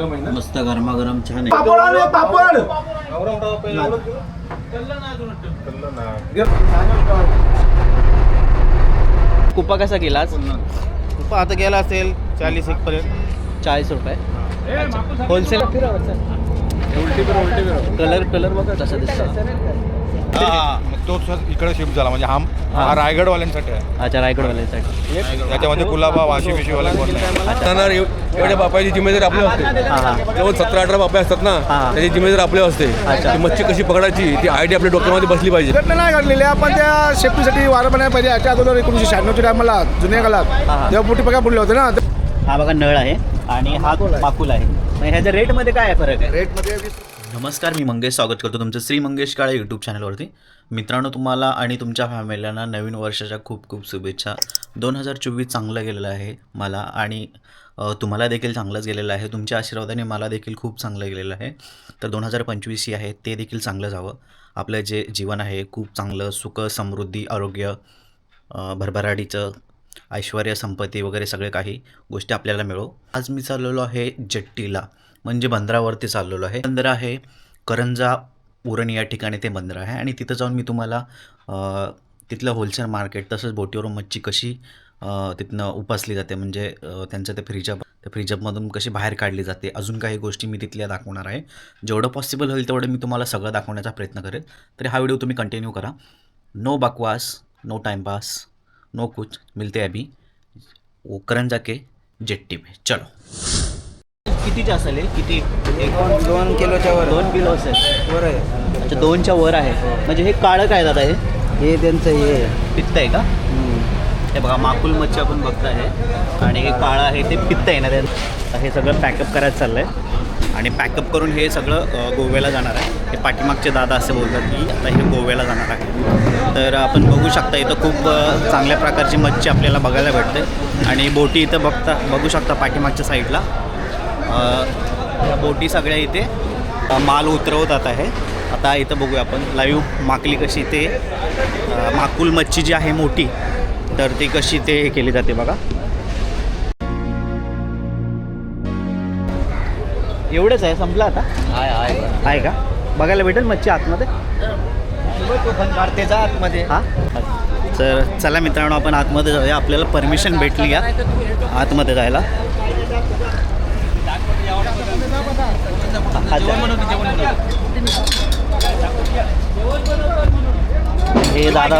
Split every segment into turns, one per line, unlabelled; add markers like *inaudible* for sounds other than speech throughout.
गरम आहे ना?
मस्त गरमागरम छान आहे.
पापड आले पापड!
कुपा कसा केला
आता गेला असेल चाळीस एक पर्यंत.
चाळीस रुपये. होलसेल कलर कलर बघा कसा दिसतो.
मग तो इकडे शिफ्ट झाला. म्हणजे हा हा. रायगडवाल्यांसाठी आहे.
अच्छा रायगडवाल्यासाठी.
त्याच्यामध्ये कुलाबा वाशी मिशीवाले कोण नाही.
एव- एवढ्या बापाची जिम्मेदारी आपली असते.
हां हां.
सतरा अठरा बापे असतात ना
हा.
त्याची जिम्मेदारी आपली असते.
अच्छा.
ती मच्छी कशी पकडायची ती आयडिया आपल्या डोक्यामध्ये बसली पाहिजे.
घटना नाही घडलेली आपण त्या सेफ्टीसाठी वारं बनायला पाहिजे. याच्या अगोदर एकोणीसशे शहाण्णवच्या टायमाला जुन्या काळात
हा.
तेव्हा पोटी पका पडले होते ना.
हा बघा नळ आहे आणि हा माकुल आहे. मग ह्याच्या रेटमध्ये काय फरक आहे?
रेटमध्ये
नमस्कार मी मंगेश स्वागत करतो तुमचं श्री मंगेश काळे यूट्यूब चॅनलवरती मित्रांनो तुम्हाला आणि तुमच्या फॅमिलीला नवीन वर्षाच्या खूप खूप शुभेच्छा. दोन हजार चोवीस चांगलं गेलेलं आहे मला आणि तुम्हाला देखील चांगलंच गेलेलं आहे. तुमच्या आशीर्वादाने मला देखील खूप चांगलं गेलेलं आहे. तर दोन हजार पंचवीस ही आहे ते देखील चांगलं जावं आपलं जे जीवन आहे खूप चांगलं सुख समृद्धी आरोग्य भरभराटीचं ऐश्वर संपत्ती वगैरे सगळे काही गोष्टी आपल्याला मिळो. आज मी चाललेलो आहे जट्टीला. म्हणजे बंदरावरती चाललेलो आहे. बंदर आहे करंजा उरण या ठिकाणी ते बंदर आहे आणि तिथं जाऊन मी तुम्हाला तिथलं होलसेल मार्केट तसंच बोटीवरून मच्छी कशी तिथनं उपासली जाते. म्हणजे त्यांचं ते फ्रीजअप त्या फ्रीजअपमधून कशी बाहेर काढली जाते. अजून काही गोष्टी मी तिथल्या दाखवणार आहे. जेवढं पॉसिबल होईल तेवढं मी तुम्हाला सगळं दाखवण्याचा प्रयत्न करेल तरी हा व्हिडिओ तुम्ही कंटिन्यू करा. नो बकवास नो टाइमपास नो कुछ. मिलते अभी. वो करंजा के जेट्टी पे चलो. कितीचे असेल हे? किती? एक
दोन किलोच्या वर.
दोन किलो असेल.
वर आहे.
अच्छा दोनच्या वर आहे. म्हणजे हे काळं काय दादा हे?
हे त्यांचं हे. आहे.
पित्त आहे का? हे बघा माकुल मच्छी आपण बघताय आणि हे काळं आहे ते पित्त आहे ना ते आता हे सगळं पॅकअप करायचं चाललं आहे आणि पॅकअप करून हे सगळं अ, गोव्याला जाणार आहे. हे पाठीमागचे दादा असे बोलतात की आता हे गोव्याला जाणार आहे. तर आपण बघू शकता इथं खूप अ, चांगल्या प्रकारची मच्छी आपल्याला बघायला भेटते. आणि बोटी इथं बघता बघू शकता पाठीमागच्या साईडला या बोटी सगळ्या इथे माल उतरवतात आहे. आता इथं बघूया आपण. लाईव्ह माकली कशी ते माकुल मच्छी जी आहे मोठी तर ती कशी ते हे केली जाते बघा. एवढंच आहे संपलं आता? आहे का? बघायला भेटेल मच्छी आतमध्ये?
आतमध्ये
हा? तर चला मित्रांनो आपण आतमध्ये जाऊया. आपल्याला परमिशन भेटली या आतमध्ये जायला. हे दादा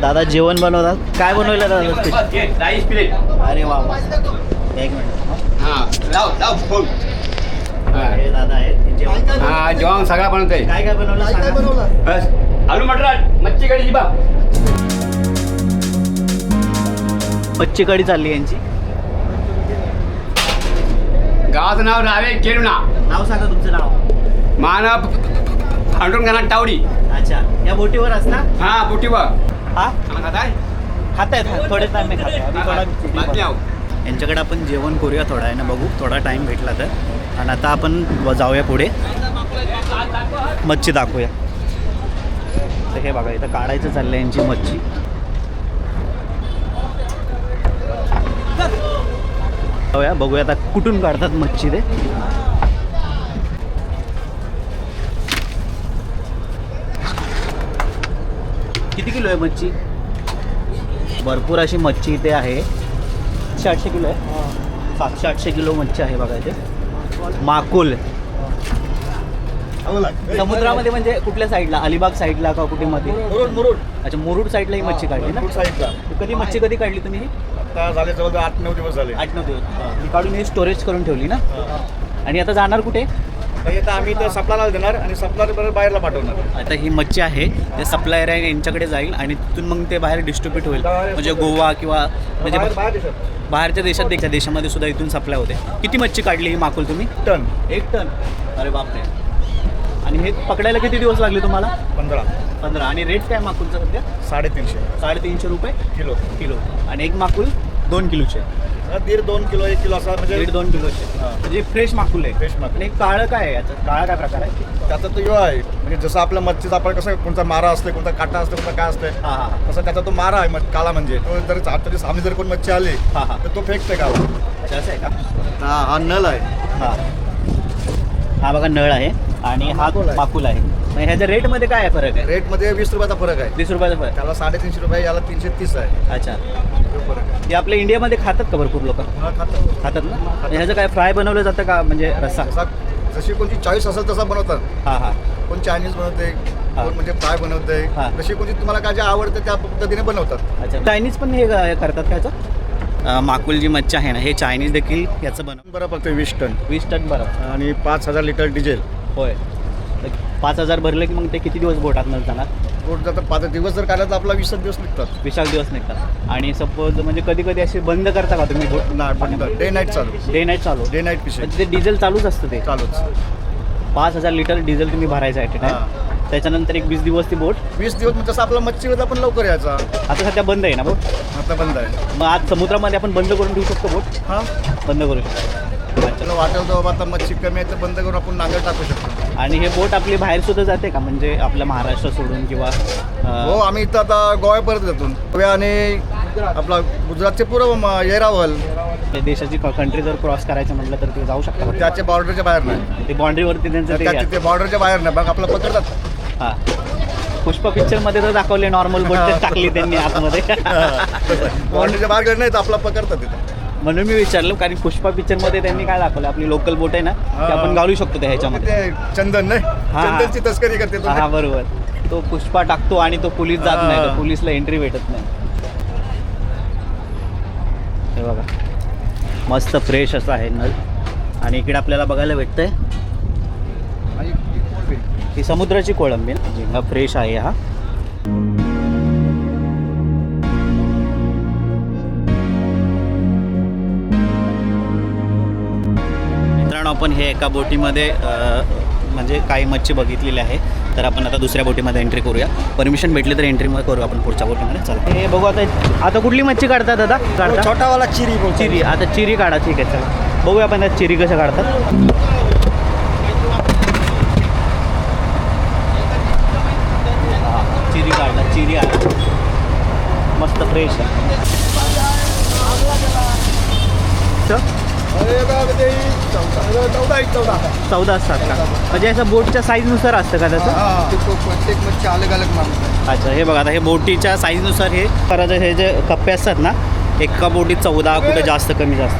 दादा जेवण बनवतात. काय बनवलं दादा
राईस प्लेट
अरे वा वा. एक मिनिट. हे दादा आहेत हे जेवण
हा जेवण सगळा बनवतोय.
काय काय बनवलं.
बस. आलू मटर मच्छी कढी बा.
मच्छी कढी चालली यांची.
गावाचं नाव रावे केरुणा.
नाव सांगा तुमचं नाव.
मानव पांडुरंगाना टावडी.
अच्छा. या बोटीवर असता
हा बुटीवर.
हा?
काय
खात आहेत थोडे टाइम मी खातो
आहो.
यांच्याकडे आपण जेवण करूया थोडा. आहे ना बघू. थोडा टाईम भेटला तर. आणि आता आपण व- जाऊया पुढे. मच्छी दाखवूया. तर हे बघा इथं काढायचं चाललं यांची मच्छी. जाऊया. बघूया आता कुठून काढतात मच्छी ते. किती किलो आहे मच्छी? भरपूर अशी मच्छी इथे आहे. सातशे आठशे किलो आहे. सातशे आठशे किलो मच्छी आहे बघा इथे. माकुल. समुद्रामध्ये म्हणजे कुठल्या साईडला? अलिबाग साईडला का कुठे मध्ये? अच्छा मुरुड साईडला ही मच्छी काढली ना? कधी मच्छी कधी काढली तुम्ही?
आता झाले जवळ आठ नऊ दिवस झाले.
आठ नऊ दिवस. मी काढून हे स्टोरेज करून ठेवली ना? आणि आता जाणार कुठे?
इथं आम्ही तर सप्लायला देणार आणि सप्लायर बरोबर बाहेरला पाठवणार.
आता ही मच्छी आहे ते सप्लायर आहे यांच्याकडे जाईल आणि तिथून मग ते बाहेर डिस्ट्रीब्यूट होईल. म्हणजे गोवा किंवा म्हणजे बाहेरच्या देशात देखील देशामध्ये सुद्धा इथून सप्लाय होते. किती मच्छी काढली ही माकुल तुम्ही?
टन.
एक टन. अरे बापरे. आणि हे पकडायला किती दिवस लागले तुम्हाला?
पंधरा.
पंधरा. आणि रेट काय माकुलचा सध्या?
साडेतीनशे.
साडेतीनशे रुपये?
किलो.
किलो. आणि एक माकुल? दोन किलोचे.
दीड दोन किलो एक किलो असा म्हणजे
दीड दोन किलोचे.
हा.
म्हणजे फ्रेश माकुल आहे
Fresh माकुल.
आणि काळं काय आहे याचं काळा काय प्रकार आहे?
त्याचा तो यो आहे. म्हणजे जसं आपल्या मच्छीचा आपण कसं कोणता मारा असते कोणता काटा असते कोणता काय असते
हां हां
तसं त्याचा तो मारा आहे मग काला म्हणजे. तो जर तरी सामने जर कोण मच्छी आली
हां हां.
तर तो फेकते का
अच्छा असं आहे का?
हा हा नल आहे.
हा. हा बघा नळ आहे आणि हा
माकुल आहे.
माकुल आहे. मग ह्याच्या रेटमध्ये काय आहे फरक आहे?
रेटमध्ये वीस रुपयाचा फरक आहे.
वीस रुपयाचा फरक
त्याला साडेतीनशे रुपये याला तीनशे तीस आहे.
अच्छा.
तो फरक आहे.
हे आपल्या इंडियामध्ये खातात का भरपूर लोक?
पुन्हा खातं
खातात ना? आणि ह्याचं काय फ्राय बनवलं जातं का? म्हणजे रस्सा?
जशी कोणती चॉईस असेल तसा बनवतात.
हां हां.
कोण चायनीज बनवते
हा.
कोण म्हणजे फ्राय बनवते
हा.
जशी कोणती तुम्हाला काय जे आवडतं त्या पद्धतीने बनवतात.
अच्छा. चायनीज पण हे करतात का याचं? माकुल जी मच्छी आहे ना हे चायनीज देखील याचं बनव
बरं पडतं वीस टन.
वीस टन बरं.
आणि पाच हजार लिटर डिझेल.
होय. पाच हजार भरले की मग ते किती दिवस बोटात जाणार?
रोड जातं पाच दिवस जर काढला तर आपला वीस दिवस निघतात.
विशाल दिवस निघतात. आणि सपोज म्हणजे कधी कधी असे बंद करता का तुम्ही बोट
डे नाईट चालू.
डे नाईट चालू.
डे नाईट
म्हणजे ते डिझेल चालूच असतं ते.
चालूच.
पाच हजार लिटर डिझेल तुम्ही भरायचं आहे टाइम त्याच्यानंतर एक वीस दिवस ती बोट.
वीस दिवस म्हणजे तसं आपला मच्छीवर आपण लवकर यायचा.
आता सध्या बंद आहे ना बोट?
आता बंद आहे.
मग आज समुद्रामध्ये आपण बंद करून ठेवू शकतो बोट?
हां.
बंद करू शकतो.
वाटेल तर बाबा आता मच्छी कमी आहे तर बंद करून आपण नांगर टाकू शकतो.
आणि हे बोट आपली बाहेर सुद्धा जाते का? म्हणजे आपल्या महाराष्ट्र सोडून किंवा
हो आम्ही इथं आता गोव्या परत जातो. गोव्या आणि आपला गुजरातचे पूर्व येरावल.
देशाची कंट्री जर क्रॉस करायचं म्हटलं तर ते जाऊ शकता का?
त्याच्या बॉर्डरच्या बाहेर नाही.
ते बाउंड्रीवरती त्यांचं ते
बॉर्डरच्या बाहेर नाही. बघ आपलं पकडतात.
हा. पुष्पा पिक्चरमध्ये तर दाखवले नॉर्मल बोट टाकली त्यांनी आतमध्ये. *laughs*
बॉर्डरच्या *laughs* बाहेर नाही तर आपला पकडतात तिथे.
म्हणून मी विचारलं कारण पुष्पा पिक्चरमध्ये त्यांनी काय दाखवलं? आपली लोकल बोट आहे ना ती आपण घालू शकतो त्या ह्याच्यामध्ये.
ते चंदन नाही?
हा.
चंदनची तस्करी करते तो.
हा बरोबर. तो पुष्पा टाकतो आणि तो पोलीस जात नाही तर
हा.
पोलीसला एंट्री भेटत नाही. हे बघा. मस्त फ्रेश असं आहे नळ. आणि इकडे आपल्याला बघायला भेटतंय. ही समुद्राची कोळंबी ना, झिंगा फ्रेश आहे हा. आपण हे एका बोटीमध्ये म्हणजे काही मच्छी बघितलेली आहे. तर आपण आता दुसऱ्या बोटीमध्ये एंट्री करूया. परमिशन भेटली तर एंट्री करू आपण पुढच्या बोटीमध्ये. चला. हे बघू आता आता कुठली मच्छी काढतात दादा? काढता
छोटावाला चिरी.
चिरी. आता चिरी काढा ठीक आहे चला. बघूया आपण त्यात चिरी कसं काढतात. हा, चिरी काढला चिरी आहे मस्त फ्रेश आहे.
चौदा
असतात का? म्हणजे असं बोटच्या साईजनुसार असतं का त्याचं?
हा प्रत्येक मच्छी अलग अलग माणूस आहे
अच्छा हे बघा आता हे बोटीच्या साईजनुसार हे करायचं हे जे कप्पे असतात ना एका बोटीत चौदा कुठे जास्त कमी जास्त.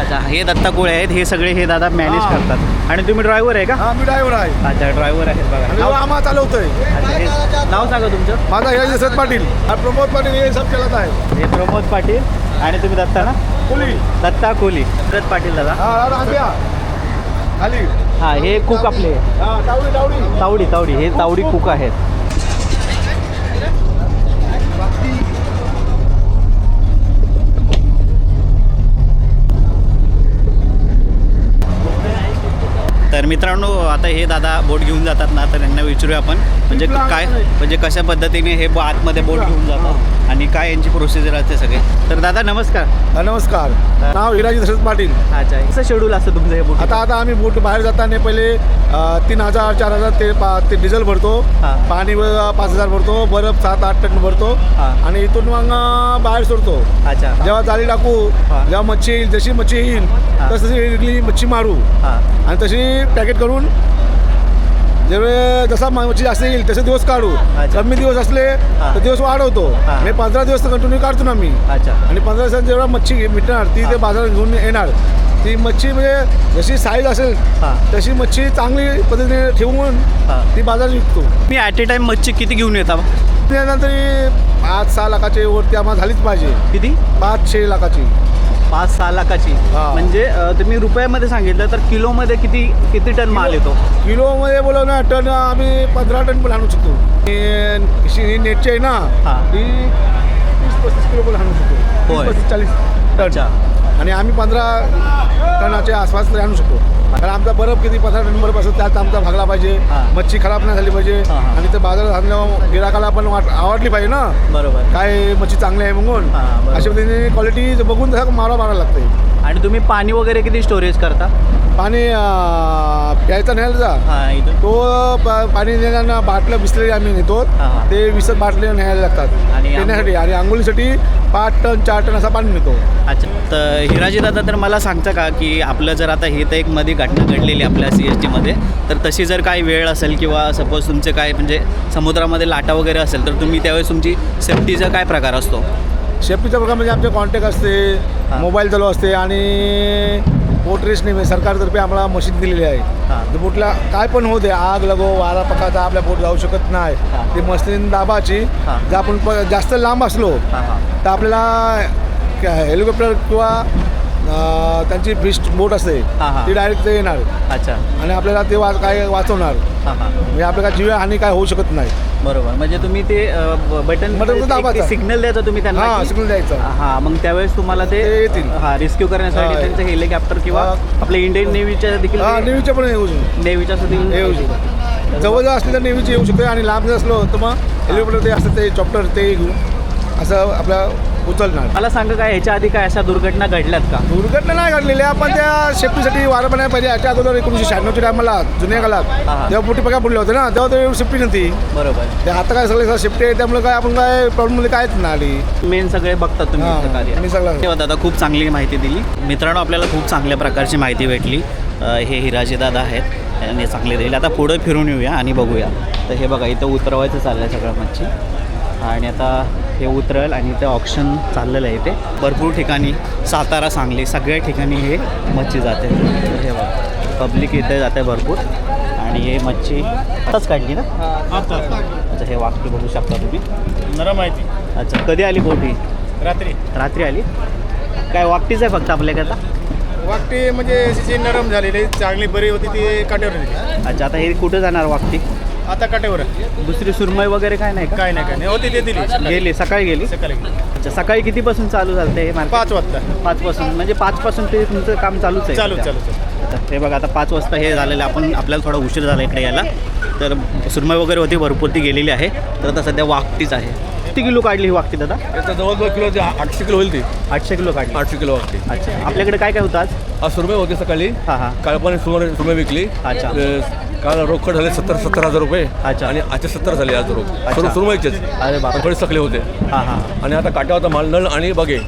अच्छा हे दत्ता कोळे आहेत हे सगळे हे दादा मॅनेज
हा.
करतात. आणि तुम्ही ड्रायव्हर आहे का?
हा मी ड्रायव्हर आहे.
अच्छा ड्रायव्हर आहेत बघा.
आणि
नाव-
आम्हा चालवतोय.
अच्छा, हे- नाव सांगा तुमचं.
माझा हिराजी दशरथ पाटील. हा प्रमोद पाटील हे सब चलत आहे.
हे प्रमोद पाटील आणि तुम्ही दत्ता ना?
कोली.
दत्ता कोहली दत्त पाटील दादा.
हा हा, रांग्या. खाली.
हा हे कुक आपले.
हा तावडी तावडी.
तावडी तावडी. हे तावडी कुक आहेत. तर मित्रांनो आता हे दादा बोट घेऊन जातात ना तर त्यांना विचारूया आपण म्हणजे काय म्हणजे कशा पद्धतीने हे आतमध्ये बोट घेऊन जातात. आणि काय यांची प्रोसिजर असते सगळे? तर दादा नमस्कार.
हा, नमस्कार. नाव हिराजी दशरथ पाटील.
अच्छा कसं शेड्यूल असतं तुमचं हे बोट
आता आता आम्ही बोट बाहेर जाताना पहिले अ, तीन हजार चार हजार ते पा ते डिझेल भरतो.
हा.
पाणी व- पाच हजार भरतो बर्फ सात आठ टन भरतो.
हा.
आणि इथून मग अ, बाहेर सोडतो.
अच्छा.
जेव्हा जाळी टाकू
हा.
जेव्हा मच्छी येईल जशी मच्छी येईल
हा.
तशी वेगळी मच्छी मारू.
हां.
आणि तशी पॅकेट करून जेवढे जसा मच्छी जास्त येईल तसे दिवस काढू. कमी दिवस असले. तर दिवस वाढवतो.
हा.
पंधरा दिवस तर कंटिन्यू काढतो ना मी.
अच्छा.
आणि पंधरा दिवसात जेव्हा मच्छी मिटणार ती ते बाजारात घेऊन येणार. ती मच्छी म्हणजे जशी साईज असेल तशी मच्छी चांगली पद्धतीने ठेवून ती बाजारात विकतो.
मी ॲट ए टाइम मच्छी किती घेऊन येता?
त्यानंतर पाच सहा लाखाची वरती आम्हाला झालीच पाहिजे.
किती?
पाच छे लाखाची.
पाच सहा लाखाची.
हा.
म्हणजे अ, तुम्ही रुपयामध्ये सांगितलं तर किलोमध्ये किती किती टन माल येतो?
किलोमध्ये बोलव ना टन आम्ही पंधरा टन पण आणू शकतो. हे- ही नेटची आहे ना
हां.
ती तीस पस्तीस किलो पण आणू शकतो.
होय.
तीस पस्तीस चाळीस
अच्छा.
टन आणि आम्ही पंधरा टनाच्या आसपास तरी आणू शकतो. कारण आमचा बर्फ किती पंधरा टन बर्फ असतो त्यात आमचा भागला पाहिजे. मच्छी खराब नाही झाली पाहिजे. आणि ते बाजारात आणल्यावर गिराकाला पण आवडली पाहिजे ना.
बरोबर.
काय मच्छी चांगली आहे म्हणून. अशा पद्धतीने क्वालिटी बघून तसं मारा मारा लागते
आणि तुम्ही पाणी वगैरे किती स्टोरेज करता?
पाणी प्यायचा न्यायचा
हा इथून
तो पाणी नेताना बाटलं बिसलेली आम्ही नेतो. ते विसत बाटले न्यायला लागतात.
आणि
पिण्यासाठी आणि आंघोळीसाठी पाच टन चार टन असं पाणी नेतो.
अच्छा. तर हिराजी दादा तर मला सांगता का की आपलं जर आता हे तर एक मध्ये घटना घडलेली आपल्या सी एस टीमध्ये तर तशी जर काही वेळ असेल किंवा सपोज तुमचे काय म्हणजे समुद्रामध्ये लाटा वगैरे असेल तर तुम्ही त्यावेळेस तुमची सेफ्टीचा काय प्रकार असतो
शेफ्टीचा प्रकार म्हणजे आमचे कॉन्टॅक्ट असते. मोबाईल चालू असते आणि बोट रेस नाही सरकारतर्फे आम्हाला मशीन दिलेली आहे. तर बोटला काय पण होऊ दे आग लगो वारा पकाचा आपल्या बोट जाऊ शकत नाही. ती मशीन दाबाची. जर आपण जास्त लांब असलो तर आपल्याला हेलिकॉप्टर किंवा त्यांची फिश बोट असते.
हा, हा.
ती डायरेक्ट ते येणार.
अच्छा.
आणि आपल्याला ते वा काय वाचवणार.
हां हां.
म्हणजे आपल्याला काय जीव हानी काय होऊ शकत नाही.
बरोबर. म्हणजे तुम्ही ते बटन
दाबायचा.
सिग्नल द्यायचं तुम्ही त्यांना
हां
की-
सिग्नल द्यायचं.
हां मग त्यावेळेस तुम्हाला ते
ते येतील.
हां रेस्क्यू करण्यासाठी
हां.
त्यांचं हेलिकॉप्टर किंवा
हां.
आपल्या इंडियन नेव्हीच्या देखील
हा नेव्हीचे पण येऊ शकतो
नेव्हीच्या देखील
येऊ शकतो जवळ जवळ असले तर नेव्हीचे येऊ शकते आणि लांब जर असलो तर मग हेलिकॉप्टर ते असतं ते चॉप्टर ते घेऊन असं आपल्या उचलणार.
मला सांगा काय ह्याच्या आधी काय अशा दुर्घटना घडल्यात का?
दुर्घटना नाही घडलेल्या पण त्या सेफ्टीसाठी वारं पण नाही पाहिजे याच्या अगोदर एकोणीसशे शहाण्णवच्या टायमाला जुन्या काळात
हा.
तेव्हा मोठी पगार पडले होते ना तेव्हा ते सेफ्टी नव्हती.
बरोबर.
ते आता काय सगळे सेफ्टी आहे त्यामुळे काय आपण काय प्रॉब्लेम कायच नाही आली.
मेन सगळे बघतात तुम्ही
हां,
इथलं कार्य.
मी सगळं-
धन्यवाद दादा खूप चांगली माहिती दिली. मित्रांनो आपल्याला खूप चांगल्या प्रकारची माहिती भेटली. अ, हे हिराजी दादा आहेत यांनी चांगली दिली. आता पुढं फिरून येऊया आणि बघूया. तर हे बघा इथं उतरवायचं चाललं आहे सगळं मच्छी. आणि आता हे उतरल आणि इथं ऑप्शन चाललेलं आहे इथे. भरपूर ठिकाणी सातारा सांगली सगळ्या ठिकाणी हे मच्छी जाते. हे बघा पब्लिक इथे जाते भरपूर. आणि हे मच्छी आताच काढली ना? अच्छा हे वाक्य बघू शकता तुम्ही.
नरम माहिती.
अच्छा कधी आली बोटी?
रात्री.
रात्री आली? काय वाकटीच आहे फक्त आपल्याकडे
वाकटी म्हणजे अशी नरम झालेली चांगली बरी होती ती काट्यावर
अच्छा आता हे कुठं जाणार वाकटी?
आता काट्यावर आहे.
दुसरी सुरमई वगैरे काय नाही का?
काय नाही काय नाही. होती ते दिली. सकाळी.
गेली सकाळी गेली?
सकाळी गेली.
अच्छा सकाळी कितीपासून चालू झालं हे मार्केट
पाच वाजता.
पाचपासून म्हणजे पाचपासून ते तुमचं काम चालूच आहे.
चालू. चालू चालू
हे बघा आता पाच वाजता हे झालेलं आहे. आपण आपल्याला थोडा उशीर झाला इकडे यायला. तर सुरमई वगैरे होती भरपूर ती गेलेली आहे. तर आता सध्या वाकटीच आहे. किती किलो काढली ही वाकटी दादा?
त्याचा जवळजवळ किलो ते आठशे किलो होईल ती.
आठशे किलो काढली.
आठशे किलो वाटते
अच्छा आपल्याकडे काय काय होतं आज?
आज सुरमई होती सकाळी.
हां हां.
काल पण सुरमई सुरमई विकली.
अच्छा.
अं, काल रोकड झाले सत्तर सत्तर हजार रुपये.
अच्छा.
आणि आजचे सत्तर झाले आज रोख.
अच्छा.
सुरू सुरमईचेच
अरे बाप
थोडे सकले होते.
हां हां.
आणि आता काट्या होता माल नळ आणि बघे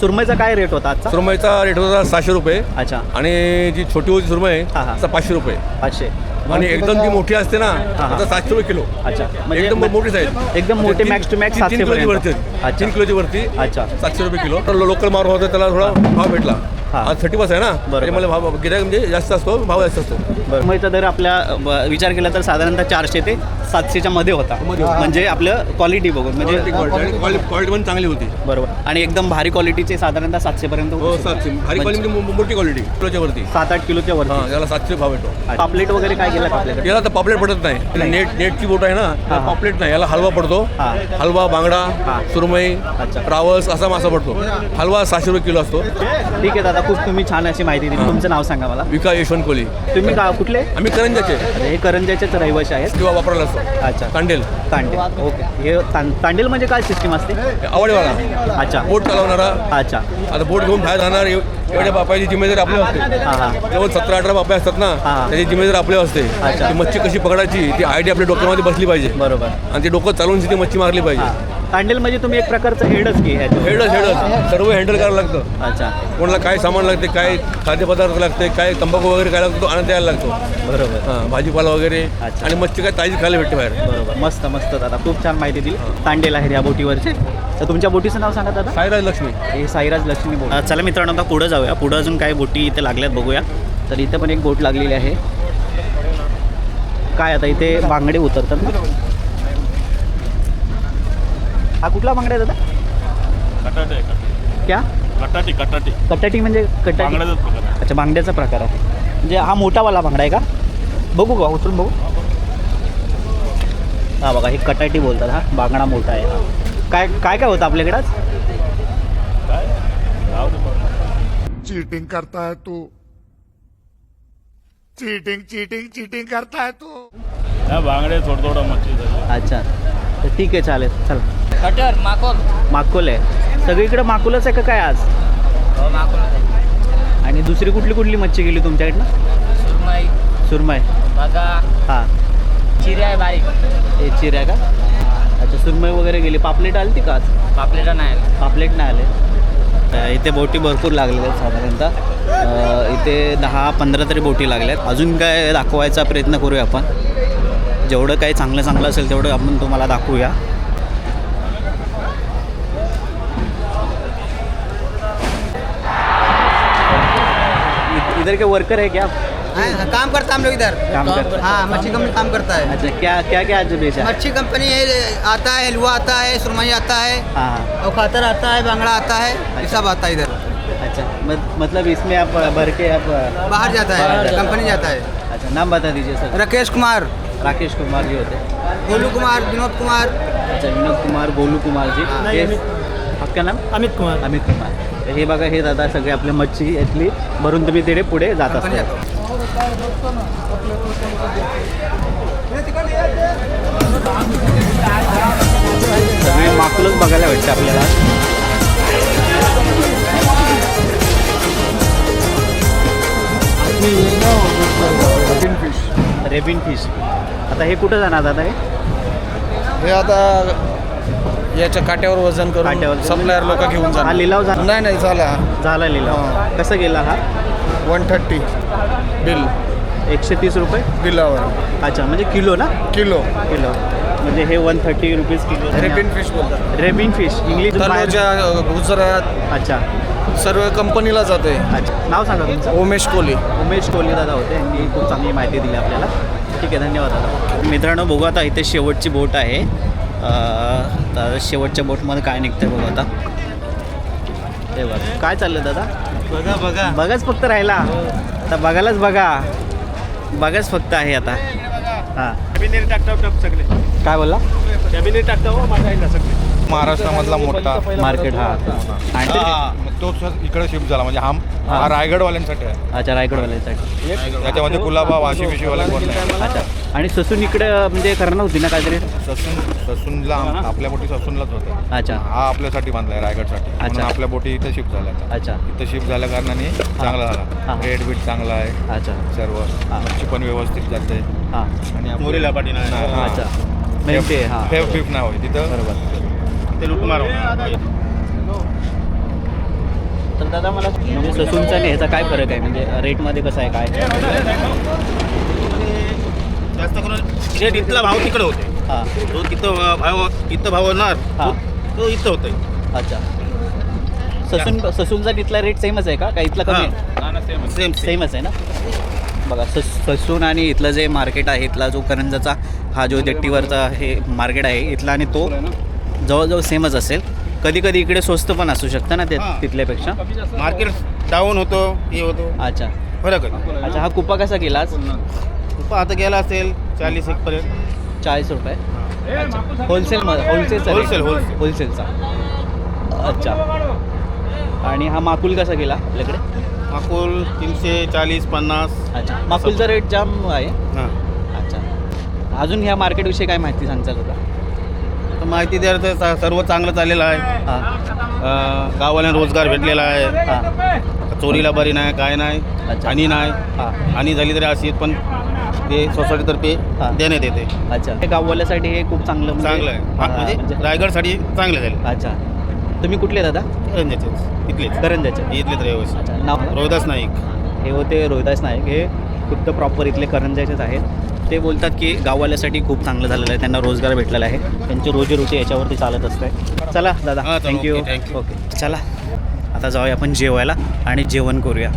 सुरमईचा काय रेट होता आजचा?
सुरमईचा रेट होता सहाशे रुपये.
अच्छा.
आणि जी छोटी होती सुरमई
हां, हां.
पाचशे रुपये.
पाचशे.
आणि एकदम जी मोठी असते ना
हां.
आता सातशे रुपये किलो.
अच्छा. म्हणजे
एकदम मोठी साईज
एकदम मोठे मॅक्स टू मॅक्स
तीन किलोची वरती.
अच्छा.
तीन किलोची वरती.
अच्छा.
सातशे रुपये किलो. तर लोकल मार्ग होता त्याला थोडा भाव भेटला. थर्टी बस आहे ना?
बरोबर.
मला भाव गिरायक म्हणजे जास्त असतो भाव जास्त असतो.
बरं. मग दर आपल्या ब- विचार केला तर साधारणतः चारशे ते सातशेच्या मध्ये होता.
मध्ये होता.
म्हणजे आपलं क्वालिटी बघून म्हणजे
क्वालिटी पण चांगली होती.
बरोबर. आणि एकदम भारी क्वालिटीचे साधारणतः सातशे पर्यंत
हो
होते.
सातशे. भारी क्वालिटी म्हणजे मो- मोठी क्वालिटी किलोच्या वरती.
सात आठ किलोच्या
हां
वरती
त्याला सातशे भाव येतो.
पापलेट वगैरे काय केलं का आपल्याकडे?
याला तर पापलेट पडत नाही. नेट नेटची बोट आहे ना त्याला. पापलेट नाही. याला हलवा पडतो.
हां.
हलवा बांगडा. सुरमई
अच्छा.
ट्रावल्स असा मासा पडतो. हलवा सहाशे रुपये किलो असतो.
ठीक आहे दादा खूप तुम्ही छान अशी माहिती दिली. तुमचं नाव सांगा मला.
विका यशवंत कोली
तुम्ही का कुठले
आम्ही करंजाचे
हे करंजाचेच रहिवाशी आहेत.
किंवा वापरायला असतो.
अच्छा.
कांडेल
तांडेल. ओके. हे तां- तांडेल म्हणजे काय सिस्टीम असते?
आवडवाला
अच्छा.
बोट चालवणारा.
अच्छा.
आता बोट घेऊन बाहेर जाणार एव- एवढ्या बापाची जिम्मेदारी आपल्या असते.
हां हां.
जवळ सतरा अठरा बापे असतात ना
हां.
त्याची जिम्मेदारी आपल्यावर असते.
अच्छा.
ती मच्छी कशी पकडायची ती आयडिया आपल्या डोक्यामध्ये बसली पाहिजे.
बरोबर.
आणि ते डोकं चालवून ती मच्छी मारली पाहिजे.
हां तांडेल म्हणजे तुम्ही एक प्रकारचं हेडच की ह्याच्यावर.
हेडच हेडच. सर्व हँडल करायला लागतं.
अच्छा.
कोणाला काय सामान लागते काय खाद्यपदार्थ लागते काय तंबाखू वगैरे काय लागतो तो आणून द्यायला लागतो.
बरोबर.
हां भाजीपाला वगैरे
अच्छा.
आणि मच्छी काय ताजी खायला भेटते बाहेर.
बरोबर. मस्त मस्त दादा. खूप छान माहिती दिली. तांडेल आहेत या बोटीवरचे. तर तुमच्या बोटीचं नाव सांगा दादा.
साईराज लक्ष्मी.
हे साईराज लक्ष्मी बोट. चला मित्रांनो आता पुढं जाऊया. पुढं अजून काही बोटी इथे लागल्यात बघूया. तर इथे पण एक बोट लागलेली आहे. काय आता इथे बांगडे उतरतात ना? हा कुठला बांगडा आहे दादा? क्या?
कटाटी कटाटी.
कटाटी म्हणजे कटाटी?
बांगड्याचाच प्रकार आहे.
अच्छा बांगड्याचा प्रकार आहे. म्हणजे हा मोठावाला बांगडा आहे का? बघू का उतरून बघू. हा बघा. हे कटाटी बोलतात हा. बांगडा मोठा आहे. हा काय काय काय होतं आपल्याकडे आज?
नाव.
चीटिंग करता है तू. चीटिंग चीटिंग चीटिंग करता है तू.
हा बांगडे थोडं थोडं मच्छी झाली.
अच्छा. तर ठीक आहे चालेल. चला.
कटर माकोल.
माकुल आहे. सगळीकडे माकुलच आहे का काय आज?
हो माकोल
आणि दुसरी कुठली कुठली मच्छी गेली तुमच्याकडनं?
सुरमई.
सुरमई.
बघा.
हां.
चिऱ्या आहे बारीक.
हे चिऱ्या का? अच्छा सुरमई वगैरे गेली. पापलेट आली ती का आज?
पापलेटा नाही
पापलेट नाही आले. अ, इथे बोटी भरपूर लागलेल्या आहेत साधारणतः. अ, इथे दहा पंधरा तरी बोटी लागल्या आहेत अजून काय दाखवायचा प्रयत्न करूया आपण. जेवढं काही चांगलं चांगलं असेल तेवढं आपण तुम्हाला दाखवूया. इधर के वर्कर है क्या?
हाँ, काम करता हम लोग इधर।
काम करता
हाँ। मच्छी कंपनी काम करता है।
अच्छा क्या क्या क्या आज बेचा?
मच्छी कंपनी है आता है हलवा आता है सुरमई आता है
हाँ हाँ।
और खातर आता है बांगड़ा आता है ये सब आता है इधर।
अच्छा मतलब इसमें आप भर के आप
बाहर जाता है
बाहर जाता है।
कंपनी जाता है।
अच्छा नाम बता दीजिए सर।
राकेश कुमार।
राकेश कुमार जी होते हैं।
गोलू कुमार विनोद कुमार।
अच्छा विनोद कुमार गोलू कुमार जी। आपका नाम?
अमित कुमार।
अमित कुमार। तर हे बघा हे दादा सगळे आपल्या मच्छी यातली भरून तुम्ही तिथे पुढे जात
कंपनी
असता
जाता
सगळे माकुलच बघायला भेटते आपल्याला. रेबिन फिश आता हे कुठं जाणार दादा हे?
हे आता याच्या काट्यावर वजन
काट्यावर.
करून सप्लायर लोक घेऊन
हा
जाणार
लिलाव झाला.
नाही नाही झाला.
झाला लिलाव.
हा.
कसं गेला हा?
One thirty bill.
एकशे तीस रुपये?
बिलावर.
अच्छा म्हणजे किलो ना?
किलो.
किलो. म्हणजे हे one thirty rupees kilo.
Ribbon fish बोलतात.
Ribbon fish English
Taloja Gujarat
अच्छा.
सर्व कंपनीला जाते.
अच्छा. नाव सांगा तुमचं.
उमेश कोहली
उमेश कोहली दादा होते. यांनी खूप चांगली माहिती दिली आपल्याला. ठीक आहे धन्यवाद दादा. मित्रांनो बघू आता इथे शेवटची बोट आहे. अं, तर शेवटच्या बोटमध्ये काय निघतंय बघू आता. हे बघा काय चाललं दादा?
बघा बघा.
बघाच फक्त राहिला. आता बघायलाच बघा. बघाच फक्त आहे आता. हां.
कॅबिनेट टाकता सगळे?
काय बोलला?
कॅबिनेट टाकता हो आईला सगळे.
महाराष्ट्रामधला मोठा.
मार्केट हा. आणि ते-
हा, तो इकडे शिफ्ट झाला. म्हणजे हा हा रायगडवाल्यांसाठी आहे.
अच्छा रायगडवाल्यांसाठी.
त्याच्यामध्ये कुलाबा वाशी विशीवाले
अच्छा. आणि ससून इकडे म्हणजे करणं होती ना काहीतरी?
ससून ससूनला आपल्या बोटी ससूनलाच होत्या
अच्छा.
हा आपल्यासाठी बांधलाय रायगडसाठी. म्हणून
अच्छा.
आपल्या बोटी इथे शिफ्ट झाल्या आता.
अच्छा.
इथं शिफ्ट झाल्या कारणाने चांगला
हा.
झाला रेट बीट चांगला आहे.
अच्छा.
सर्व
हा.
मच्छी पण व्यवस्थित जाते.
हां.
आणि आपलं-
मोरीला पाठी नाही.
हा, हा.
अच्छा म्हणजे ते हां.
फेफ बीफ नाही होय तिथं.
बरोबर.
ते लुटमार
तर दादा मला म्हणजे ससूनचा आणि ह्याचा काय फरक आहे? म्हणजे रेटमध्ये कसं आहे? काय?
जास्त करून शेट इथला भाव तिकडे होते.
हां.
तो तिथं भाव इथं भाव होणार.
हां.
तो इथं होतं
अच्छा. ससून ससूनचा तिथला रेट सेमच आहे का? का इथला कमी आहे?
सेम सेम
सेमच आहे. ना? बघा सस ससून आणि इथलं जे मार्केट आहे इथला जो करंजाचा हा जो देट्टीवरचा हे मार्केट आहे इथला आणि तो जवळजवळ सेमच असेल. कधी कधी इकडे स्वस्त पण असू शकतं ना ते
हां.
तिथल्यापेक्षा?
मार्केट डाऊन होतो हे होतो.
अच्छा.
फरक आहे.
अच्छा हा कुपा कसा गेला आज?
रुपा आता गेला असेल चाळीस एक पर्यंत.
चाळीस रुपये. होलसेलमध्ये होलसेलचा
Wholesale, wholesale.
होलसेलचा अच्छा. आणि हा माकुल कसा गेला आपल्याकडे?
माकुल तीनशे चाळीस पन्नास.
अच्छा. माकुलचा रेट जाम आहे.
हां.
अच्छा. अजून ह्या मार्केटविषयी काय माहिती सांगचाल का
तर माहिती द्यायला तर सर्व चांगलं चाललेलं आहे.
हां.
गावाला रोजगार भेटलेला आहे.
हां.
चोरीला बरी नाही काय नाही
अच्छा.
आणि नाही.
हां.
आणि झाली तरी अशी पण ते सोसायटीतर्फे
हां.
देण्यात येते.
अच्छा. हे गाववाल्यासाठी हे खूप चांगलं म्हणजे-
चांगलं आहे. हा,
हां,
म्हणजे रायगडसाठी चांगलं झालं.
अच्छा. तुम्ही कुठले दादा?
करंजाचेच तिथलेच
करंजाचे
इथले तर व्यवस्थित.
अच्छा नाव?
रोहिदास नाईक.
हे होते रोहिदास नाईक. हे खुद्द प्रॉपर इथले करंजाचेच आहेत. ते बोलतात की गाववाल्यासाठी खूप चांगलं झालेलं आहे. त्यांना रोजगार भेटलेला आहे. त्यांची रोजीरोटी याच्यावरती चालत असते. चला दादा.
हां, चला,
थँक्यू
ओके, you.
ओके चला. आता जाऊया आपण जेवायला आणि जेवण करूया.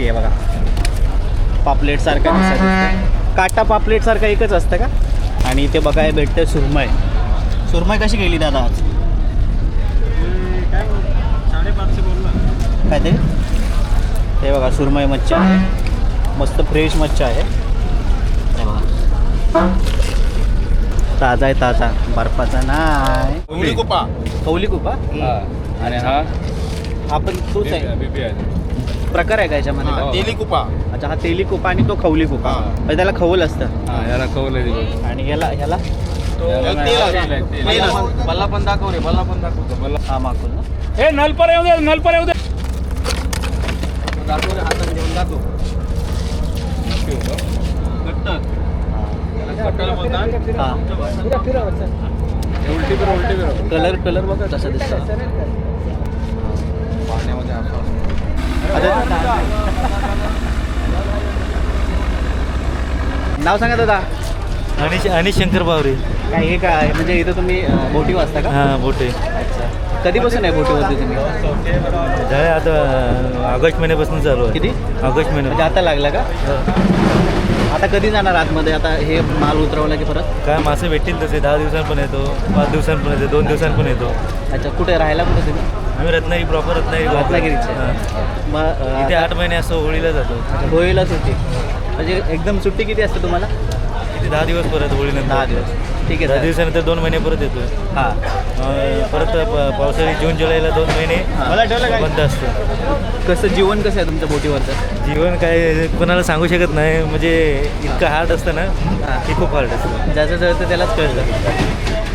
मच्छी आहे बघा. पापलेट सारखा दिसत काटा पापलेट सारखा एकच असतं का? आणि इथे बघायला भेटतं सुरमय सुरमय कशी गेली दादा आज? काय ते? हे बघा सुरमय मच्छी आहे. मस्त फ्रेश मच्छी आहे. हे बघा. ताजा आहे ताजा. बर्फाचा नाही.
कोंबडी कुपा.
कौली कुपा?
आणि हा?
हा पण तोच आहे. प्रकार आहे का याच्यामध्ये? का?
तेली कुपा
अच्छा हा तेली कुपा आणि तो खवली कुपा
हा.
म्हणजे त्याला खवल असतं.
हा याला कवलं दिलं
आणि याला ह्याला
बल्ला पण दाखव रे बल्ला पण दाखवतो बल्ला.
हा ना.
हे नलपर येऊ दे नलपर येऊ दे.
दाखव रे हातात घेऊन दाखव.
हा. कलर कलर बघा कसा दिसतो
पाण्यामध्ये असं
नाव सांगा दादा.
आणि आणि शंकर बावरे.
काय हे काय म्हणजे इथं तुम्ही अं, बोटी वाजता का?
हां बोटे.
अच्छा. कधीपासून आहे बोटीवरती तुम्ही?
झाले आता ऑगस्ट महिन्यापासून चालू आहे.
किती?
ऑगस्ट
म्हणजे
महिन्या
आता लागला का? आता कधी जाणार आतमध्ये? आता हे माल उतरवला की परत?
काय मासे भेटतील तसे? दहा दिवसांनी पण येतो पाच दिवसांनी पण येतो दोन दिवसांनी पण येतो.
अच्छा कुठे? राहायला कुठे तुम्ही?
आम्ही रत्नागिरी प्रॉपर रत्नागिरी
रत्नागिरीचे. मग अं,
इथे आठ महिने असं होळीला जातो.
होळीला सुट्टी म्हणजे एकदम सुट्टी किती असते तुम्हाला?
इथे दहा दिवस परत होळीनंतर.
दहा दिवस. ठीक आहे
दहा. दिवसानंतर दोन महिने परत येतो
हां.
अं, परत प- पावसाळी जून जुलैला दोन महिने. बंद असतं.
कसं जीवन कसं आहे तुमच्या बोटीवरचं?
जीवन काय कोणाला सांगू शकत नाही. म्हणजे इतकं हार्ड असतं ना
हां.
की खूप हार्ड असतं.
ज्याचं जळतं त्यालाच कळतं.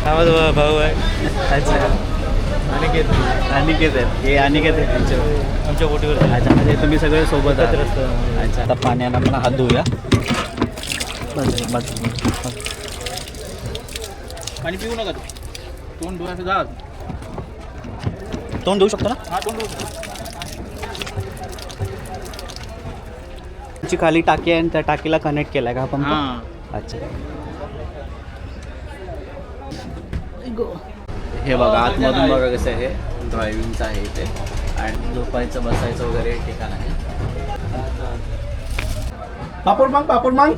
हा माझा भाऊ आहे.
अच्छा.
अनिकेत.
अनिकेत आहेत. हे अनिकेत आहेत त्यांच्या
आमच्या बोटीवर.
अच्छा म्हणजे तुम्ही सगळे सोबत आहात. अच्छा आता पाण्याला आपण हात धुऊया बस बस पाणी पिऊ नका तू
तोंड डोळ्याचं जा.
तोंड धुवू शकतो ना?
हा तोंड
ची खाली टाकी आहे आणि त्या टाकीला कनेक्ट केलाय का हा पंप? अच्छा. हे बघा आतमधून बघा. कसं आहे. हे ड्रायव्हिंगचं आहे इथे. आणि झोपायचं बसायचं वगैरे ठिकाण आहे.
पापड माग पापड माग.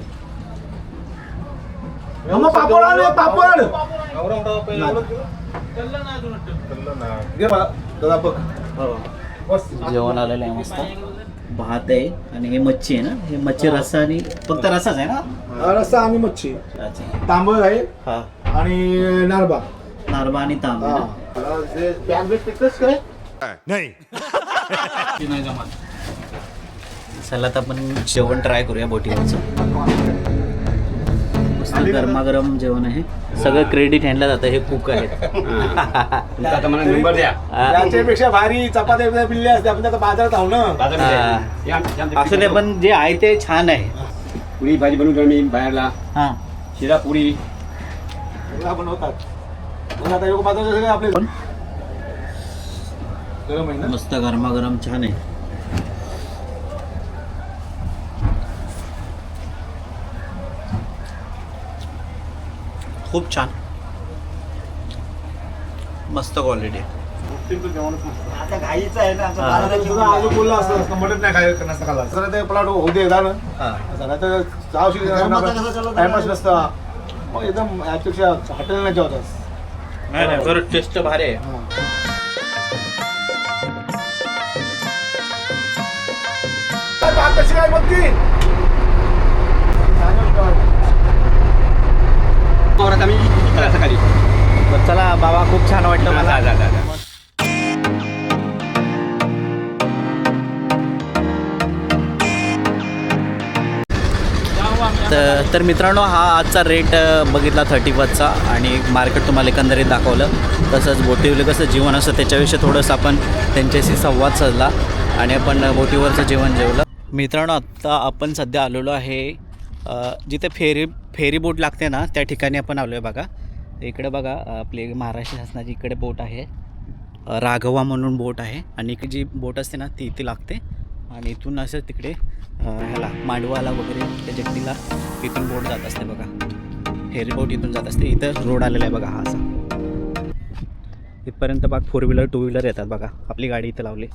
पापड आले पापड. बस
जेवण आलेलं आहे मस्त. भात आहे आणि हे मच्छी आहे ना? हे मच्छी रस्सा आणि फक्त रस्साच आहे ना?
रस्सा आणि मच्छी.
अच्छा.
तांबळ आहे
हा.
आणि नारबा.
नारबा आणि तांब आहे ना? चला आता आपण जेवण ट्राय करूया बोटीवरचं. मस्त गरमागरम जेवण आहे. सगळं क्रेडिट हँडला जातं हे कुक आहेत. *laughs*
तुमचा आता मला नंबर द्या.
हा.
याच्यापेक्षा भारी चपात्या असते आपण आता बाजारात आहो ना.
बाजारामध्ये.
हा.
या, या, या.
असू पण जे आहे ते छान आहे.
पुरी भाजी बनवून मी बाहेरला.
हा.
शिरा पुरी.
बनवतात. मग आता योग बाजारात सगळे आपले गरम आहे ना?
मस्त गरमागरम छान आहे. खूप छान. मस्त क्वालिटी
तुझा आजू बोलला असतं मटन नाही नसतं खाल्ला सर ते प्लॉट होऊ दे एकदा ना नाही तर जावशी टाइमपास नसता. मग एकदम यापेक्षा हॉटेल नाही जेवतात
नाही नाही खरं टेस्ट भारी आहे.
कशी काय बघती
चला बाबा खूप छान वाटलं मला. तर तर मित्रांनो हा आजचा रेट बघितला थर्टी फर्स्टचा आणि मार्केट तुम्हाला एकंदरीत दाखवलं. तसंच बोटीवलं कसं जीवन असतं त्याच्याविषयी थोडंसं आपण त्यांच्याशी संवाद साधला आणि आपण बोटीवरचं जेवण जेवलं मित्रांनो आत्ता आपण सध्या आलेलो आहे जिथे फेरी फेरी बोट लागते ना त्या ठिकाणी आपण आलो आहे बघा. इकडे बघा आपले महाराष्ट्र शासनाची इकडे बोट आहे. राघवा म्हणून बोट आहे आणि इकडे जी बोट असते ना ती इथे लागते. आणि इथून असं तिकडे ह्याला मांडवाला वगैरे त्या जगतीला इथून बोट जात असते बघा. फेरी इथून जात असते. इथं रोड आलेला आहे बघा हा असा. इथपर्यंत बघ फोर व्हीलर टू व्हीलर येतात बघा. आपली गाडी इथं लावली.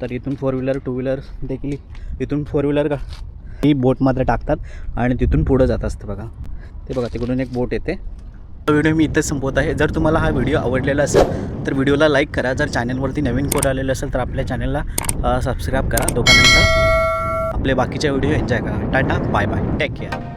तर इथून फोर व्हीलर टू व्हीलर देखील इथून फोर व्हीलर का? ही बोट मात्र टाकतात आणि तिथून पुढं जात असतं बघा. ते बघा तिकडून एक बोट येते. व्हिडिओ मी इथेच संपवत आहे. जर तुम्हाला हा व्हिडिओ आवडलेला असेल तर व्हिडिओला लाईक करा. जर चॅनलवरती नवीन कोड आलेलं असेल तर आपल्या चॅनलला सबस्क्राईब करा. दोघांनंतर आपले बाकीचे व्हिडिओ एन्जॉय करा. Tata bye bye. Take care